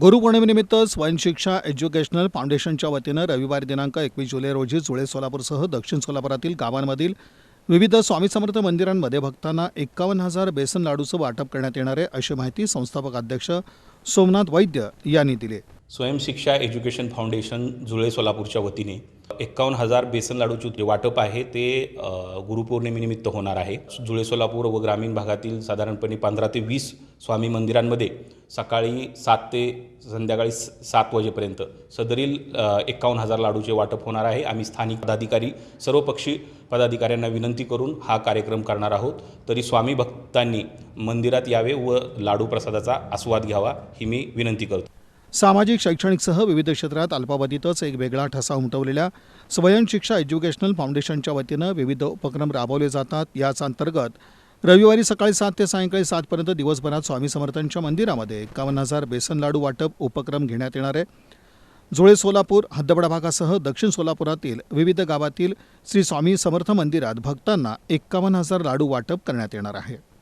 गुरुपौर्णिमेनिमित्त स्वयंशिक्षा educational फाउंडेशनच्या वतीनं रविवार दिनांक एकवीस जुलै रोजी जुळे सोलापूरसह दक्षिण सोलापुरातील गावांमधील विविध स्वामी समर्थ मंदिरांमध्ये भक्तांना एकावन्न हजार बेसन लाडूचं वाटप करण्यात येणार आहे अशी माहिती संस्थापक अध्यक्ष सोमनाथ वैद्य यांनी दिली. स्वयंशिक्षा एज्युकेशन फाउंडेशन जुळे सोलापूरच्या वतीने एक्कावन्न हजार बेसन लाडूचे जे वाटप आहे ते गुरुपौर्णिमेनिमित्त होणार आहे. जुळे सोलापूर व ग्रामीण भागातील साधारणपणे पंधरा ते वीस स्वामी मंदिरांमध्ये सकाळी सात ते संध्याकाळी सात वाजेपर्यंत सदरील एक्कावन्न हजार लाडूचे वाटप होणार आहे. आम्ही स्थानिक पदाधिकारी सर्वपक्षी पदाधिकाऱ्यांना विनंती करून हा कार्यक्रम करणार आहोत. तरी स्वामी भक्तांनी मंदिरात यावे व लाडू प्रसादाचा आस्वाद घ्यावा ही मी विनंती करतो. सामाजिक शैक्षणिकसह विविध क्षेत्रात अल्पावधीतच एक वेगळा ठसा उमटवलेल्या स्वयंशिक्षा एज्युकेशनल फाउंडेशनच्या वतीनं विविध उपक्रम राबवले जातात. याच अंतर्गत रविवारी सकाळी सात ते सायंकाळी सातपर्यंत दिवसभरात स्वामी समर्थांच्या मंदिरामध्ये एकावन्न हजार बेसन लाडू वाटप उपक्रम घेण्यात येणार आहे. जुळे सोलापूर हद्दबडा भागासह दक्षिण सोलापुरातील विविध गावातील श्री स्वामी समर्थ मंदिरात भक्तांना एकावन्न हजार लाडू वाटप करण्यात येणार आहे.